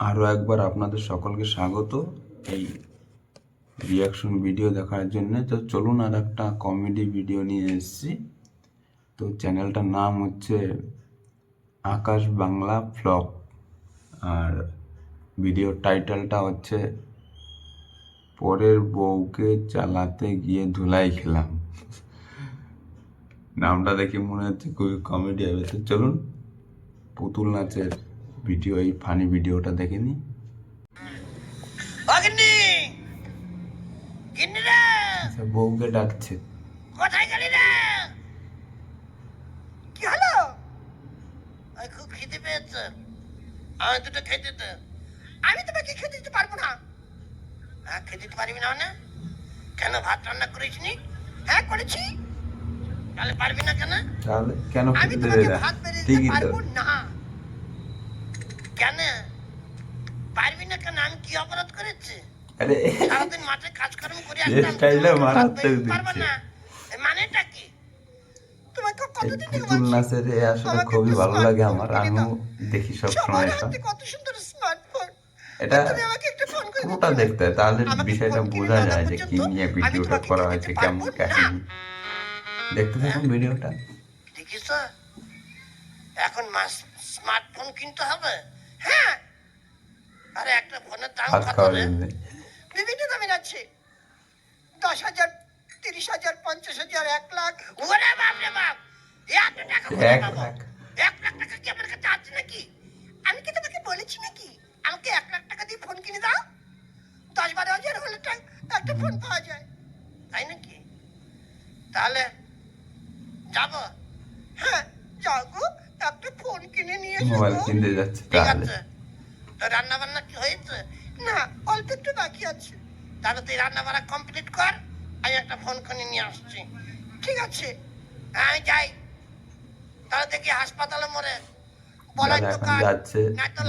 আরও একবার আপনাদের সকলকে স্বাগত। এই রিয়াকশন ভিডিও দেখার জন্য। তো চলুন আর একটা কমেডি ভিডিও নিয়ে এসেছি। তো চ্যানেলটার নাম হচ্ছে আকাশ বাংলা ফ্লপ আর ভিডিওর টাইটেলটা হচ্ছে পরের বউকে চালাতে গিয়ে ধুলাই খেলাম। নামটা দেখে মনে হচ্ছে খুবই কমেডি হবে। তো চলুন, পুতুল নাচের ভিডিও এই ফানি ভিডিওটা দেখে অগ্নি গিন্নি! রে! আচ্ছা, বউকে ডাকছে। কোথায় গেলি রে? কি হলো? আমি খুব খিদে পেয়েছে। আমি দুটো খেতে দে আমি তোমাকে খেতে দিতে পারব না। হ্যাঁ খেতে দিতে পারবি না মানে? কেন ভাত রান্না করেছিনি হ্যাঁ করেছি। তাহলে পারবি না কেন? তাহলে কেন আমি খেতে দেবে না? ঠিকই তো। পারব না কেন পারবি না কেন আমি কি অপরাধ করেছি আরে। সারাদিন মাঠে কাজকর্ম করে এ স্টাইলে মারাত্মক দিচ্ছে। মানেটা কি? পুতুল নাচের এ আসলে খুবই ভালো লাগে আমার। আমিও দেখি সব সময় এটা। পুরোটা দেখতে। হয় তাহলে বিষয়টা বোঝা যায় যে কি নিয়ে ভিডিওটা করা হয়েছে কেমন কাহিনী। দেখতে থাকুন ভিডিওটা দেখিস এখন স্মার্টফোন কিনতে হবে। হ্যাঁ। আরে একটা ফোনের দাম কত বিভিন্ন দামের আছে দশ হাজার তিরিশ হাজার পঞ্চাশ হাজার এক লাখ। ওরে বাপ রে বাপ! এত টাকা এক লাখ। টাকা কি আমার কাছে আছে নাকি? আমি কি তোমাকে বলেছি নাকি? আমাকে এক লাখ টাকা দিয়ে ফোন কিনে দাও। দশ বারো হাজার হলে একটা ফোন পাওয়া যায়। তাই নাকি? তাহলে যাব? হ্যাঁ যাও গো। একটা ফোন কিনে নিয়ে মোবাইল কিনতে যাচ্ছে তাহলে। রান্না বান্না অল্প একটু বাকি আছে। তাহলে তুই রান্না বান্না কমপ্লিট কর আমি একটা ফোন করে নিয়ে আসছি। ঠিক আছে? আমি যাই। তাহলে দেখি হাসপাতালে মরে। বলার দোকান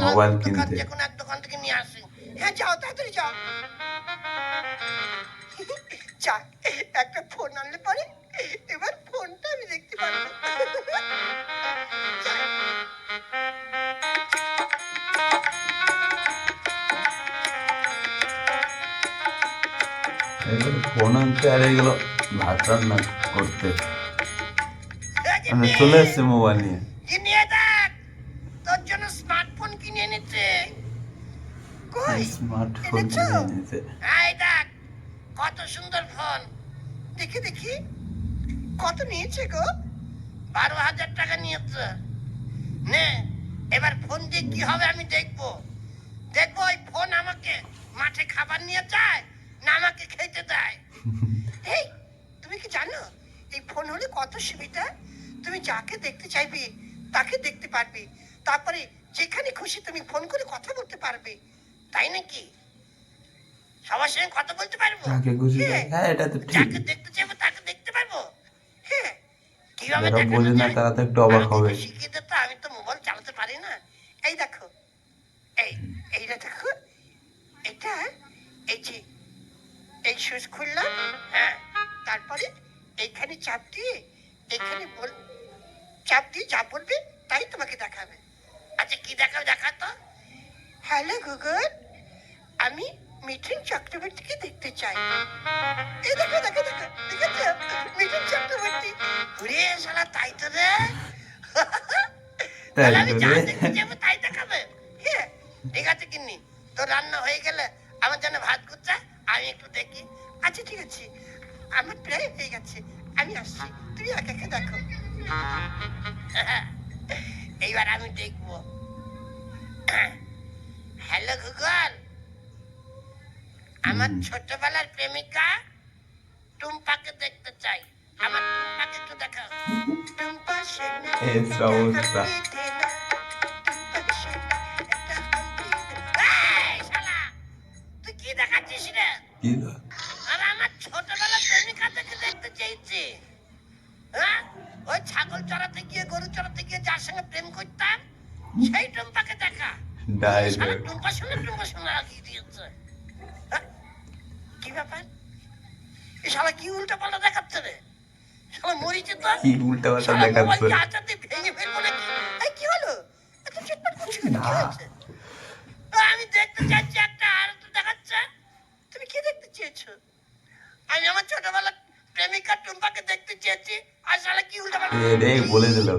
মোবাইল কিনতে। যে কোনো এক দোকান থেকে নিয়ে আসি। হ্যাঁ যাও তাড়াতাড়ি যাও। ফোন আনতে আর এগুলো ভাত রান্না করতে। মানে চলে এসছে মোবাইল নিয়ে। স্মার্টফোন কিনে এনেছে। স্মার্টফোন কিনে এনেছে। কত সুন্দর ফোন দেখি দেখি। কত নিয়েছে গো? বারো হাজার টাকা নিয়েছে। নে এবার ফোন দিয়ে কি হবে আমি দেখব। দেখব ওই ফোন আমাকে মাঠে খাবার নিয়ে যায় না আমাকে খেতে দেয়। এই তুমি কি জানো? এই ফোন হলে কত সুবিধা? তুমি যাকে দেখতে চাইবে তাকে দেখতে পারবে। তারপরে যেখানে খুশি তুমি ফোন করে কথা বলতে পারবে। তাই নাকি? সবার সঙ্গে কথা বলতে পারব? হ্যাঁ, হ্যাঁ এটা তো ঠিক। যাকে দেখতে চাইব তাকে দেখতে পারব। হ্যাঁ কীভাবে যারা বোঝে না তারা তো একটু অবাক হবে তো শিখিয়ে দে তো আমি তো মোবাইল চালাতে পারি না এই দেখো এই এইটা দেখো এটা এই যে সুইচ খুললাম হ্যাঁ তারপরে এইখানে চাপ দিয়ে এইখানে বল চাপ দিয়ে যা বলবে তাই তোমাকে দেখাবে। আচ্ছা কি দেখাবে দেখা তো। হ্যালো গুগল আমি মিঠুন চক্রবর্তীকে দেখতে চাই। এই দেখো দেখো দেখো দেখেছ মিঠুন চক্রবর্তী। ঘুরে শালা তাই তো রে। তাহলে আমি যা দেখতে যাব তাই দেখাবে। হ্যাঁ ঠিক আছে কিন্নি তোর রান্না হয়ে গেলে আমার জন্য ভাত করছে আমি একটু দেখি। আচ্ছা ঠিক আছে। আমার প্রায় হয়ে গেছে। আমি আসছি। তুমি একা একা দেখো। এইবার আমি দেখব। Hello Google. আমার ছোটবেলার প্রেমিকা টুম্পাকে দেখতে চাই। আমার টুম্পাকে একটু দেখাও। টুম্পা সেনা তো অবস্থা। তুই কি দেখাচ্ছিস রে? কি আর আমার ছোটবেলার প্রেমিকা থেকে দেখতে চেয়েছি হ্যাঁ ওই ছাগল চড়াতে গিয়ে গরু চড়াতে গিয়ে যার সঙ্গে প্রেম করতাম সেই টুম্পাকে দেখা এই শালা ডাইরেক্ট টুম্পা শুনে টুম্পা শুনে লাগিয়ে দিয়েছে হ্যাঁ? কি ব্যাপার এই শালা কি উল্টা পাল্টা দেখাচ্ছে রে শালা মরিছে তো কি উল্টা পাল্টা দেখাচ্ছে দিয়ে ভেঙে ফেলব নাকি এই কি হলো এত চটপট করছ কেন? কি না। আমি দেখতে চাইছি একটা আর তো দেখাচ্ছে তুমি কি দেখতে চেয়েছো আমি আমার ছোটবেলার প্রেমিকা টুম্পাকে দেখতে চেয়েছি আর শালা কি উল্টা বলে দিল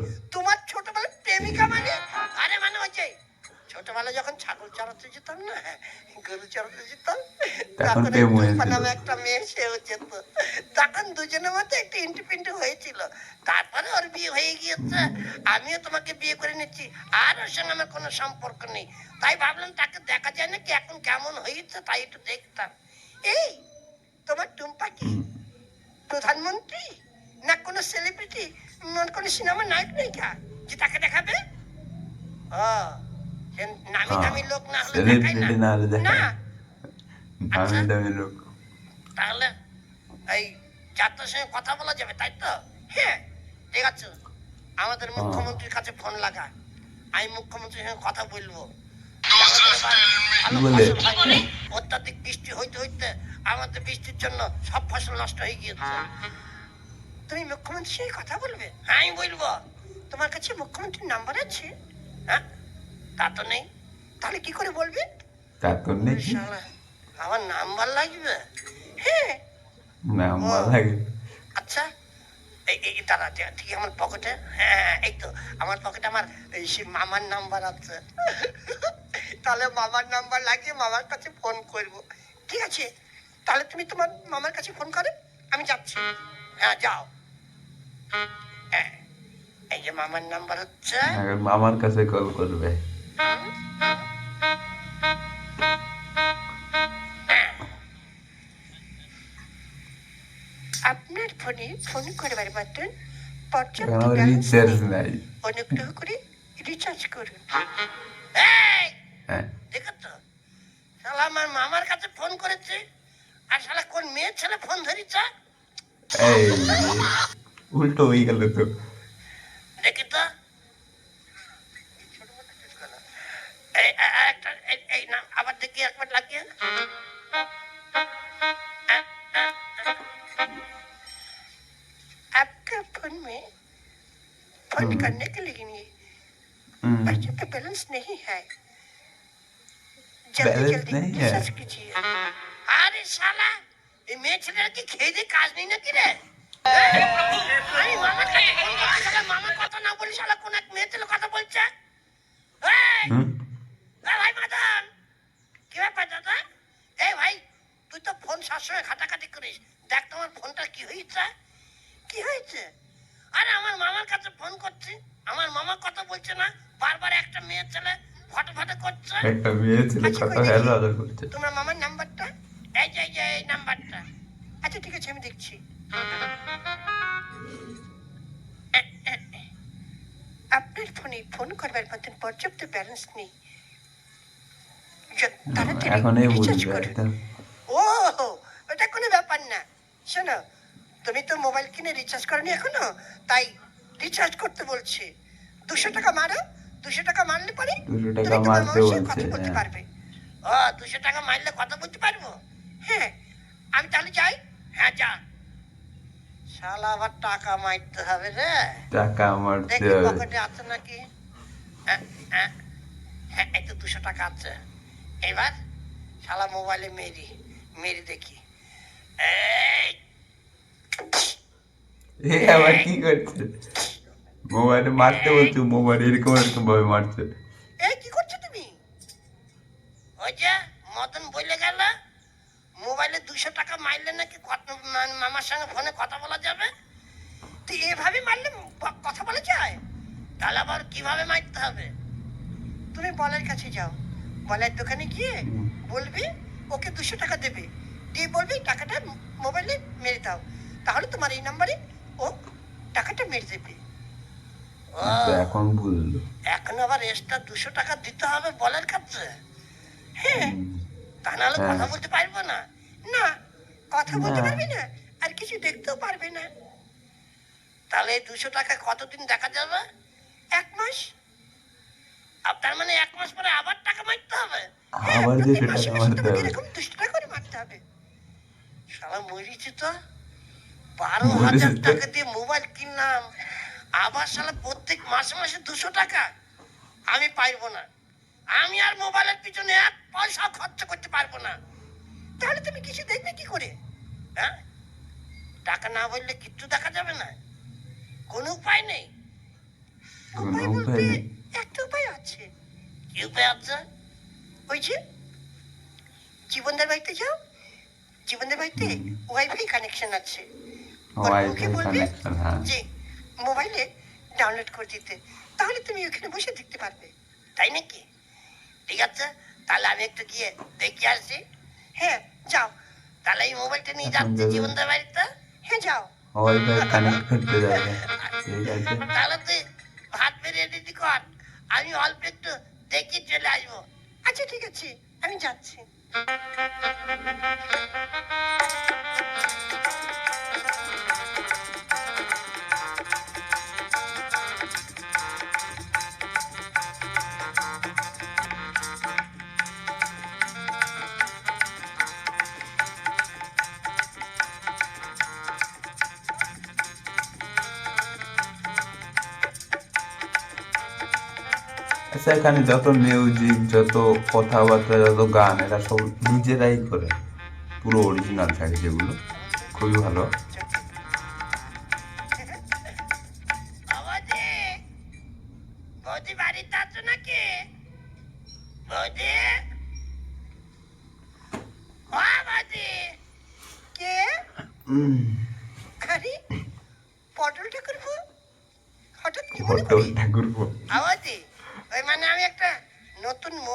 তখন প্রেম ওই হয়েছিল। একটা মেয়ে সেও যেত তখন দুজনের মধ্যে একটু ইন্টিপিন্টু হয়েছিল। তারপরে ওর বিয়ে হয়ে গিয়েছে। আমিও তোমাকে বিয়ে করে নিচ্ছি। আর ওর সঙ্গে আমার কোনো সম্পর্ক নেই। তাই ভাবলাম তাকে দেখা যায় নাকি এখন কেমন হয়েছে তাই একটু দেখতাম। এই তোমার টুম্পা কি প্রধানমন্ত্রী? না কোনো সেলিব্রিটি কোনো সিনেমা নায়ক নায়িকা যে তাকে দেখাবে? ও নামি দামি লোক না হলে দেখায় না না না। দামি লোক। তাহলে এই যাত্রার সঙ্গে কথা বলা যাবে তাই তো? হ্যাঁ ঠিক আছে। আমাদের মুখ্যমন্ত্রীর কাছে ফোন লাগা। আমি মুখ্যমন্ত্রীর সঙ্গে কথা বলব। অত্যাধিক বৃষ্টি হইতে হইতে আমাদের বৃষ্টির জন্য সব ফসল নষ্ট হয়ে গিয়েছে। তুমি মুখ্যমন্ত্রীর সঙ্গে কথা বলবে? হ্যাঁ আমি বলব। তোমার কাছে মুখ্যমন্ত্রীর নাম্বার আছে? হ্যাঁ? তা তো নেই। তাহলে কি করে বলবে? তা তোর নেই। আমার নাম্বার লাগবে? হ্যাঁ। নাম্বার লাগে আচ্ছা। এই দাঁড়া ঠিক- আমার পকেটে হ্যাঁ এই তো আমার পকেটে আমার এই মামার নাম্বার আছে। তাহলে মামার নাম্বার লাগিয়ে মামার কাছে ফোন করব। ঠিক আছে তাহলে তুমি তোমার মামার কাছে ফোন করো আমি যাচ্ছি। হ্যাঁ যাও। হ্যাঁ, এই যে মামার নাম্বার হচ্ছে। মামার কাছে কল করবে। ফোনে ফোন করবার মতন পর্যাপ্ত রিচার্জ নাই? অনুগ্রহ করে রিচার্জ করুন। হ্যাঁ। দেখো তো শালা আমার মামার কাছে ফোন করেছে আর শালা কোন মেয়ের ছেলে ফোন ধরিছে? এই উল্টো হয়ে গেল তো। দেখি তো। এই একটা এই- এই নাম আবার দেখি একবার লাগিয়ে। करने के लिए হুম, पर्याप्त बैलेंस नहीं है जल्दी बैलेंस जल्दी नहीं है? रिचार्ज कीजिए আরে শালা এই মেয়ে ছেলের কি খেয়ে দিয়ে কাজ নেই নাকি রে আমি মামার কাছে ফোন করছি শালা মামার কথা না বলি শালা কোন এক মেয়ে ছেলে কথা বলছে এই, হুম, এই ভাই মাদান কি ব্যাপার দাদা এই ভাই তুই তো ফোন সবসময় খাটাখাটি করিস দেখ তোমার ফোনটা কি হয়েছে কি হয়েছে আরে আমার মামার কাছে ফোন করছি। আমার মামা কথা বলছে না। বারবার একটা মেয়ে ছেলে ফটো ফটো করছে। একটা মেয়ে ছেলে আচ্ছা, কত কই হ্যালো করছে। তোমার মামার নাম্বারটা? এই যে এই এই নাম্বারটা। আচ্ছা ঠিক আছে আমি দেখছি। আপনার ফোনে ফোন করবার মতন পর্যাপ্ত ব্যালেন্স নেই। এখনই রিচার্জ বুঝবে। ও ওটা কোনো ব্যাপার না। শোনো তুমি তো মোবাইল কিনে রিচার্জ করনি এখনও? তাই রিচার্জ করতে বলছি। দুশো টাকা মারো দুশো টাকা মারলে পরে তুমি টাকা তোমার মারতে বলছে, কথা বলতে হ্যাঁ। পারবে। ও দুশো টাকা মারলে কথা বলতে পারব? হ্যাঁ আমি তাহলে যাই? হ্যাঁ যা। শালা আবার টাকা মারতে হবে রে। টাকা মারতে হবে। পকেটে আছে নাকি? হ্যাঁ এই তো দুশো টাকা আছে। এবার শালা মোবাইলে মেরি মেরি দেখি। এই এ আবার কি করছে? মোবাইলে মারতে বলছো মোবাইল এরকম এরকম ভাবে মারছে। এই কি করছ তুমি? ওই যে মদন বলে গেল মোবাইলে দুশো টাকা মারলে নাকি মামার সঙ্গে ফোনে কথা বলা যাবে? তুই এভাবে মারলে কথা বলা যায়? তাহলে আবার কীভাবে মারতে হবে? তুমি বলের কাছে যাও। বলের দোকানে গিয়ে বলবি ওকে দুশো টাকা দেবে। দিয়ে বলবি টাকাটা মোবাইলে মেরে দাও। তাহলে তোমার এই নাম্বারে ও টাকাটা মেরে দেবে। এখন বুঝলো। এখন আবার এক্সট্রা দুশো টাকা দিতে হবে বলার কাছে হ্যাঁ তা নাহলে হ্যাঁ। কথা বলতে পারব না। না কথা বলতে পারবি না আর কিছু দেখতেও পারবে না। তাহলে দুশো টাকা কতদিন দেখা যাবে? এক মাস। আর তার মানে এক মাস পরে আবার টাকা মারতে হবে। হ্যাঁ, আবার প্রতি 200 মাসে টাকা মাসে মারতে হবে। এরকম দুশো টাকা করে মারতে হবে। সারা মরিছি তো। বারো হাজার টাকা দিয়ে মোবাইল কিনলাম। আবার সালা প্রত্যেক মাসে মাসে দুশো টাকা। আমি পাইবো না। আমি আর মোবাইলের পিছনে এক পয়সা খরচ করতে পারব না। তাহলে তুমি কিছু দেখবে কি করে? হ্যাঁ? টাকা না বললে কিচ্ছু দেখা যাবে না। কোনো উপায় নেই। উপায় বলতে একটা উপায় আছে। কি উপায় আছে? ওই যে জীবনদের বাড়িতে যাও। জীবনদের বাড়িতে ওয়াইফাই কানেকশন আছে। বলবে যে মোবাইলে ডাউনলোড করে দিতে। তাহলে তুমি ওখানে বসে দেখতে পারবে। তাই নাকি? ঠিক আছে তাহলে আমি একটু গিয়ে দেখে আসি হ্যাঁ যাও। তাহলে এই মোবাইলটা নিয়ে এখন যাচ্ছে জীবনদার বাড়িতে হ্যাঁ যাও। ওয়াইফাই কানেক্ট করতে যাবে। ঠিক আছে। তাহলে তুই ভাত বেরিয়ে রেডি কর। আমি অল্প একটু দেখে চলে আসব। আচ্ছা ঠিক আছে। আমি যাচ্ছি। আচ্ছা এখানে যত মিউজিক যত কথাবার্তা, যত গান, এরা সব নিজেরাই করে। পুরো অরিজিনাল থাকে যেগুলো খুবই ভালো।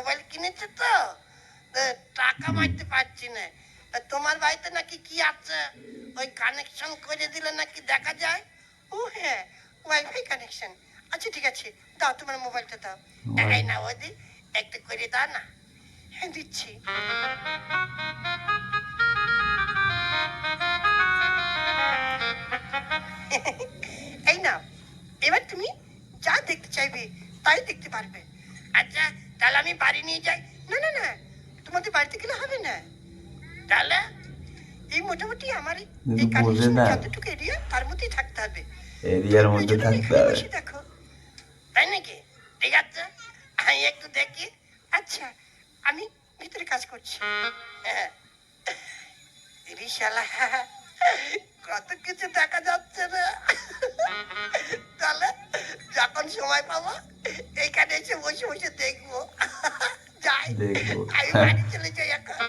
মোবাইল কিনেছি তো? টাকা মারতে পারছি না। তোমার বাড়িতে নাকি কি আছে? ওই কানেকশন করে দিলে নাকি দেখা যায়? ও হ্যাঁ ওয়াইফাই কানেকশন আচ্ছা ঠিক আছে। দাও তোমার মোবাইলটা দাও। এই না ওদি একটু করে দাও না। হ্যাঁ দিচ্ছি। এই না এবার তুমি যা দেখতে চাইবে তাই দেখতে পারবে। আচ্ছা তাহলে আমি বাড়ি নিয়ে যাই। না না না তোমাদের বাড়িতে গেলে হবে না। তাহলে এই মোটামুটি আমার এই কানেকশন যতটুকু এরিয়া তার মধ্যেই থাকতে হবে। এরিয়ার মধ্যে থাকতে হবে। দেখো। তাই নাকি? ঠিক আছে। আমি একটু দেখি। আচ্ছা আমি ভিতরে কাজ করছি। হ্যাঁ। ইরি শালা কত কিছু দেখা যাচ্ছে না তাহলে যখন সময় পাবো এখানে এসে বসে বসে দেখব। যাই আমি বাড়ি চলে যাই এখন।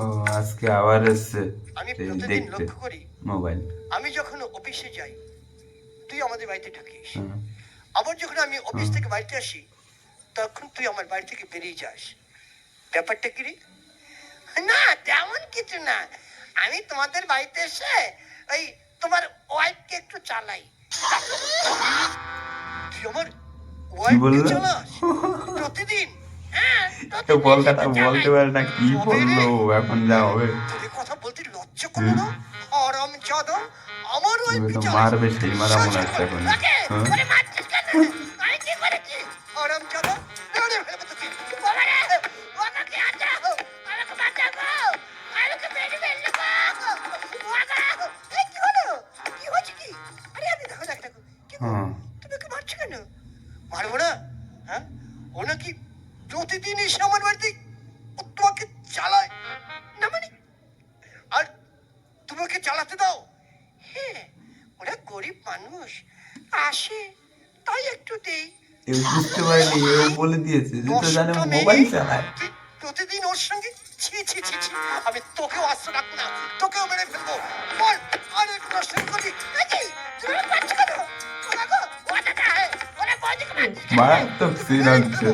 ও আজকে আবার এসছে। প্রতিদিন লক্ষ্য করি। মোবাইল। আমি যখন অফিসে যাই তুই আমাদের বাড়িতে থাকিস। আবার যখন আমি অফিস থেকে বাড়িতে আসি তখন তুই আমার বাড়ি থেকে বেরিয়ে যাস। ব্যাপারটা কি রে? না তেমন কিছু না। আমি তোমাদের বাড়িতে এসে ওই তোমার ওয়াইফকে একটু চালাই। তুই আমার ওয়াইফকে বললে? চালাস? প্রতিদিন? হ্যাঁ বলতে পারে না কি বলল এখন যা হবে। তুমি তো মারবে সেই মারা মনে হচ্ছে এখন। ওকে, হ্যাঁ? ওরে মারছিস কেন? আমি কি করেছি? আরাম কেউ বুঝতে পারেনি ও বলে দিয়েছে যে তো জানে মোবাইল চালায়। প্রতিদিন ওর সঙ্গে ছি ছি ছি ছি আমি তোকেও আসতে রাখব না তোকেও মেরে ফেলব। বল আর একটু করি। তুমি পাচ্ছ কেন? মারাত্মক সিন হচ্ছে।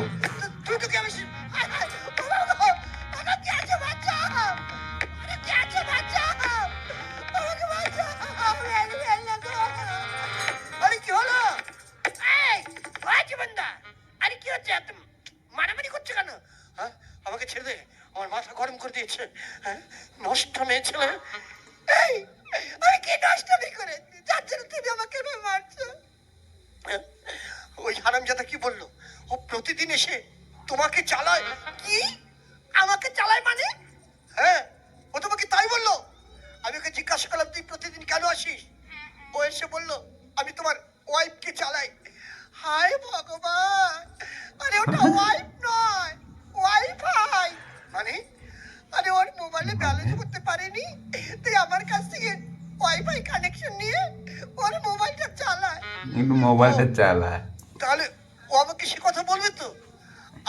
মোবাইলটা চালায় তাহলে ও আমাকে সে কথা বলবে তো?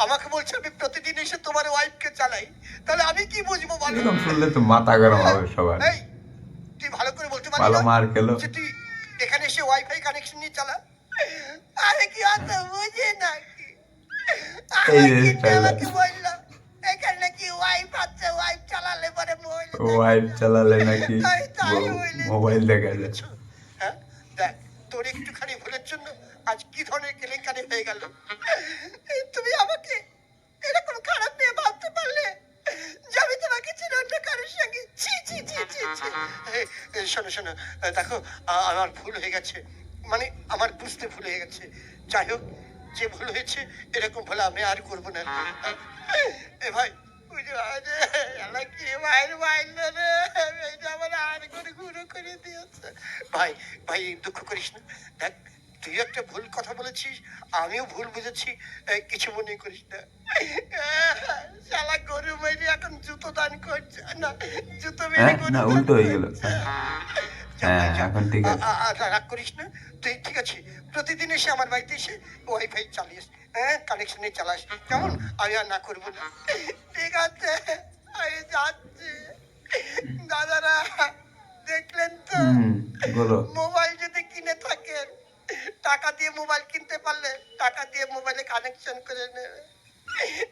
আমাকে বলছে আমি প্রতিদিন এসে তোমার ওয়াইফকে চালাই। তাহলে আমি কি বুঝব বলো? এরকম শুনলে তো মাথা গরম হবে সবার। এই তুই ভালো করে বলতে পারবি ভালো না? মার খেলো। তুই এখানে এসে ওয়াইফাই কানেকশন নিয়ে চালা। আরে কি অত বুঝে নাকি? এই যে চালা। আমাকে বলল? এখানে কি ওয়াইফ আছে ওয়াইফ চালালে পরে মহিলা ওয়াইফ চালালে নাকি মোবাইল দেখা যায়। হ্যাঁ দেখ তোর একটুখানি ভুলের জন্য আজ কি ধরনের কেলেঙ্কারি হয়ে গেল? তুমি আমাকে এরকম খারাপ নিয়ে ভাবতে পারলে আমি তোমাকে কারোর সঙ্গে ছি ছি ছি ছি ছি। শোনো শোনো, দেখো আমার ভুল হয়ে গেছে। মানে আমার বুঝতে ভুল হয়ে গেছে। যাই হোক, যে ভুল হয়েছে, এরকম ভুল আমি আর করব না। এ, ভাই ভাই ভাই দুঃখ করিস না। দেখ তুই একটা ভুল কথা বলেছিস আমিও ভুল বুঝেছি কিছু মনে করিস না। শালা গরু মেরে এখন জুতো দান করছে। না জুতো মেরে হ্যাঁ? না, উল্টো হয়ে গেল। হ্যাঁ। এখন ঠিক আছে। রাগ করিস না। তুই ঠিক আছে প্রতিদিন এসে আমার বাড়িতে এসে ওয়াইফাই চালিয়েস হ্যাঁ কানেকশনে চালাস। কেমন? আমি আর না করব না। ঠিক আছে আমি যাচ্ছি। দাদারা দেখলেন তো? মোবাইল যদি কিনে থাকেন টাকা দিয়ে মোবাইল কিনতে পারলে টাকা দিয়ে মোবাইলে কানেকশন করে নেবে।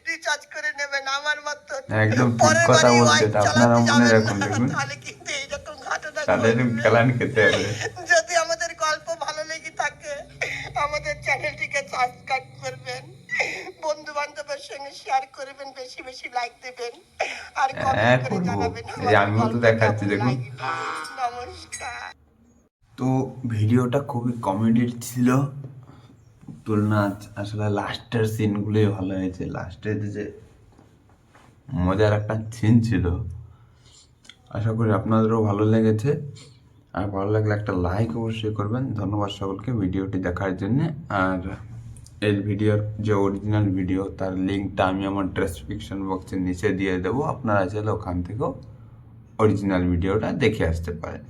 রিচার্জ করে নেবেন আমার মতো। একদম ঠিক কথা বাড়ি বলছে, আপনারা মনে রাখুন, দেখুন। তাহলে কিন্তু খেলান খেতে হবে যদি আমাদের গল্প ভালো লেগে থাকে আমাদের চ্যানেলটিকে সাবস্ক্রাইব করবেন বন্ধু বান্ধবের সঙ্গে শেয়ার করবেন বেশি বেশি লাইক দেবেন আর হ্যাঁ, কমেন্ট করে জানাবেন আমিও তো দেখাচ্ছি, দেখুন। নমস্কার। তো ভিডিওটা খুবই কমেডি ছিল। তুলনা আসলে লাস্টের সিনগুলোই ভালো হয়েছে। লাস্টের যে মজার একটা সিন ছিল। আশা করি আপনাদেরও ভালো লেগেছে। আর ভালো লাগলে একটা লাইক অবশ্যই করবেন। ধন্যবাদ সকলকে ভিডিওটি দেখার জন্যে। আর এই ভিডিওর যে অরিজিনাল ভিডিও তার লিঙ্কটা আমি আমার ডেসক্রিপশন বক্সের নিচে দিয়ে দেবো। আপনারা চাইলে ওখান থেকেও অরিজিনাল ভিডিওটা দেখে আসতে পারেন।